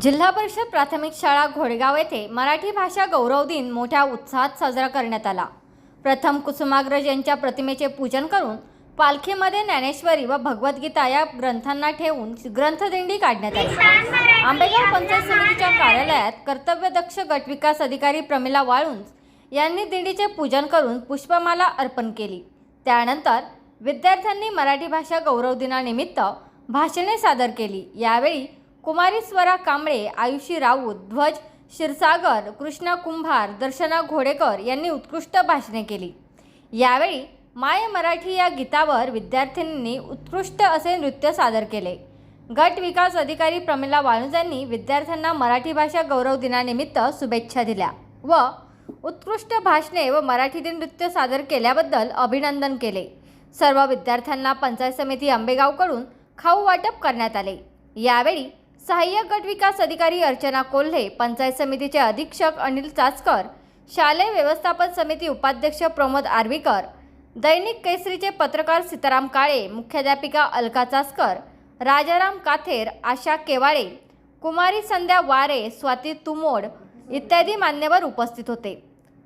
जिल्हा परिषद प्राथमिक शाळा घोडेगाव येथे मराठी भाषा गौरव दिन मोठ्या उत्साहात साजरा करण्यात आला. प्रथम कुसुमाग्रज यांच्या प्रतिमेचे पूजन करून पालखीमध्ये ज्ञानेश्वरी व भगवद्गीता या ग्रंथांना ठेवून ग्रंथदिंडी काढण्यात आली. आंबेगाव पंचायत समितीच्या कार्यालयात कर्तव्यदक्ष गटविकास अधिकारी प्रमिला वाळुंज यांनी दिंडीचे पूजन करून पुष्पमाला अर्पण केली. त्यानंतर विद्यार्थ्यांनी मराठी भाषा गौरव दिनानिमित्त भाषणे सादर केली. यावेळी कुमारी स्वरा कांबळे आयुषी राऊत ध्वज क्षीरसागर कृष्णा कुंभार दर्शना घोडेकर यांनी उत्कृष्ट भाषणे केली. यावेळी माय मराठी या गीतावर विद्यार्थिनींनी उत्कृष्ट असे नृत्य सादर केले. गट विकास अधिकारी प्रमिला वाळुंज यांनी विद्यार्थ्यांना मराठी भाषा गौरव दिनानिमित्त शुभेच्छा दिल्या व उत्कृष्ट भाषणे व मराठी दिन नृत्य सादर केल्याबद्दल अभिनंदन केले. सर्व विद्यार्थ्यांना पंचायत समिती आंबेगावकडून खाऊ वाटप करण्यात आले. यावेळी सहाय्यक गट विकास अधिकारी अर्चना कोल्हे पंचायत समितीचे अधीक्षक अनिल चाचकर शालेय व्यवस्थापन समिती उपाध्यक्ष प्रमोद आर्वीकर दैनिक केसरीचे पत्रकार सीताराम काळे मुख्याध्यापिका अलका चासकर राजाराम काथेर आशा केवाळे कुमारी संध्या वारे स्वाती तुमोड इत्यादी मान्यवर उपस्थित होते.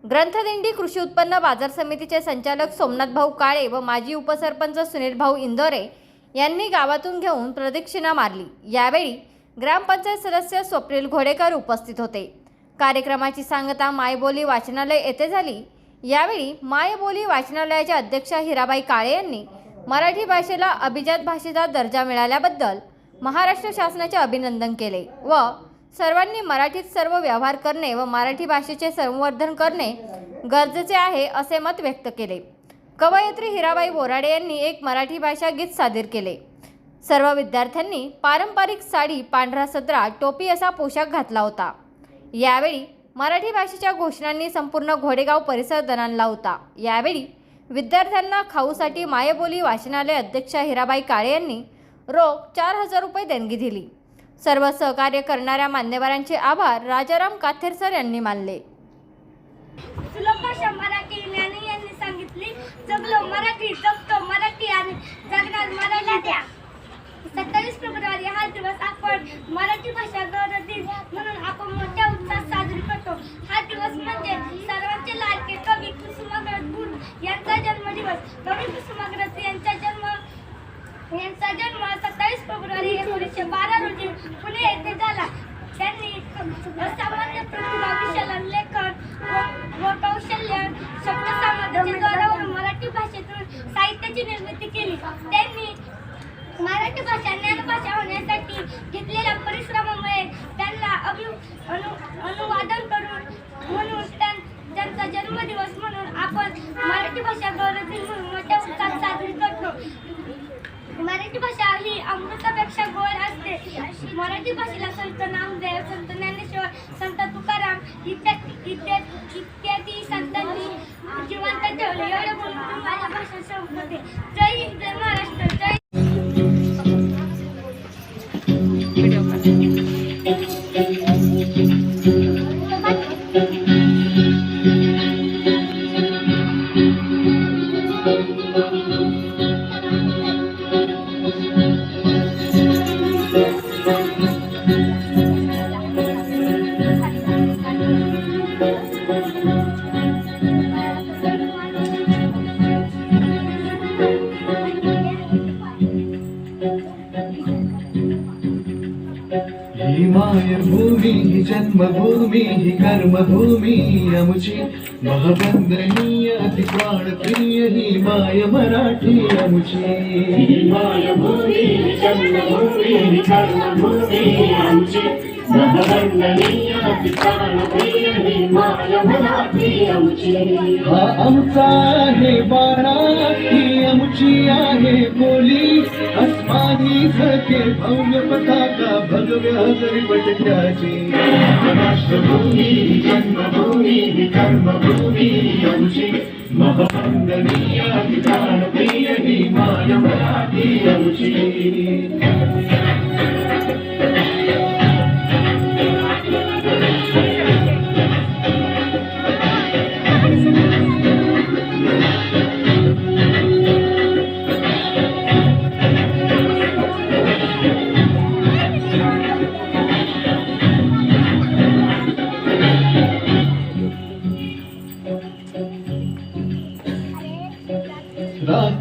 ग्रंथदिंडी कृषी उत्पन्न बाजार समितीचे संचालक सोमनाथ भाऊ काळे व माजी उपसरपंच सुनील भाऊ इंदोरे यांनी गावातून घेऊन प्रदक्षिणा मारली. यावेळी ग्रामपंचायत सदस्य स्वप्नील घोडेकर उपस्थित होते. कार्यक्रमाची सांगता मायबोली वाचनालय येथे झाली. यावेळी मायबोली वाचनालयाच्या अध्यक्षा हिराबाई काळे यांनी मराठी भाषेला अभिजात भाषेचा दर्जा मिळाल्याबद्दल महाराष्ट्र शासनाचे अभिनंदन केले व सर्वांनी मराठीत सर्व व्यवहार करणे व मराठी भाषेचे संवर्धन करणे गरजेचे आहे असे मत व्यक्त केले. कवयित्री हिराबाई बोराडे यांनी एक मराठी भाषा गीत सादर केले. सर्व विद्यार्थ्यांनी पारंपरिक साडी पांढरा सदरा टोपी असा पोशाख घातला होता. यावेळी मराठी भाषेच्या घोषणांनी संपूर्ण घोडेगाव परिसर दणाणला होता. यावेळी विद्यार्थ्यांना खाऊसाठी मायबोली वाचनालय अध्यक्षा हिराबाई काळे यांनी रोख चार हजार रुपये देणगी दिली. सर्व सहकार्य करणाऱ्या मान्यवरांचे आभार राजाराम काथेर सर यांनी मानले. मराठी सांगितली जगलो मराठी जगतो मराठी आणि जगणार मराठी. द्या हा दिवस आपण मराठी भाषा गौरव दिन म्हणून आपण मोठ्या उत्साहात साजरी करतो. हा दिवस म्हणजे सर्वांचे लाडके कवी कुसुमाग्रज गुण यांचा जन्मदिवस. कवी कुसुमाग्रज यांचा जन्म यांचा जन्म सत्तावीस फेब्रुवारी एकोणीसशे बारा रोजी पुणे येथे झाला. त्यांनी सामान्य प्रतिभा विशाल लेखन व- कौशल्य शब्द सामर्थ्याच्या मराठी भाषेतून साहित्याची निर्मिती केली त्यांनी मराठी भाषा ज्ञानभाषा होण्यासाठी घेतलेल्या परिश्रमामुळे त्यांना अभि अनु अनुवादन करून म्हणून त्यां- त्यांचा जन्मदिवस म्हणून आपण मराठी भाषा गौरव दिन म्हणून मोठ्या उत्साहात साजरी करतो मराठी भाषा ही अमृतापेक्षा गोड असते. मराठी भाषेला संत नामदेव संत ज्ञानेश्वर संत तुकाराम इत्यादी ही मायभूमी ही जन्मभूमी ही कर्मभूमी आमची महाबंदनीय अति प्राणप्रिय ही माय मराठी आमची मायभूमी जन्मभूमी कर्मभूमी आमची ही माय आमची आमचा आहे बाणा ही आमची आहे बोली अस्मानी सखे भव्य पताका भगव्या गरिबटक्याची राष्ट्रभूमी जन्मभूमी कर्मभूमी आमची महवंदनीय पितानप्रिय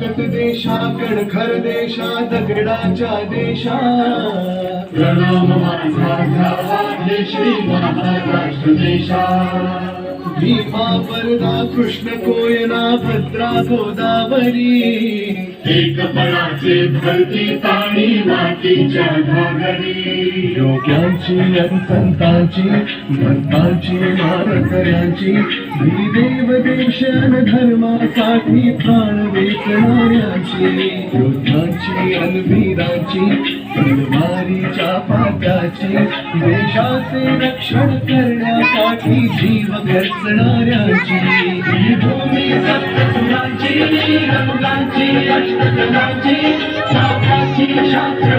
देशाकड खर देशा दगडाच्या देशा. प्रणाम माझा घ्यावा श्री महाराष्ट्र देशा. भीमा वरदा कृष्ण कोयना भद्रा गोदावरी. एक फळाचे भरती पाणी मातीच्या घागरी. योग्यांची संतांची भक्तांची मानकऱ्यांची ही देव देश आणि धर्मासाठी प्राण वेचणाऱ्यांची. योद्धांची आणि वीरांची तलवारीच्या पाट्याचे देशाचे रक्षण करण्यासाठी जीव घडणाऱ्याची भूमी सप्तसुरांची रंगांची शास्त्राची शास्त्र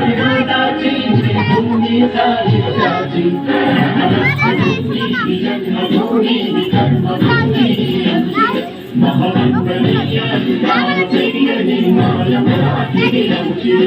भूमी साहित्याची जन्मभूमी महामंगलीय प्राणप्रिय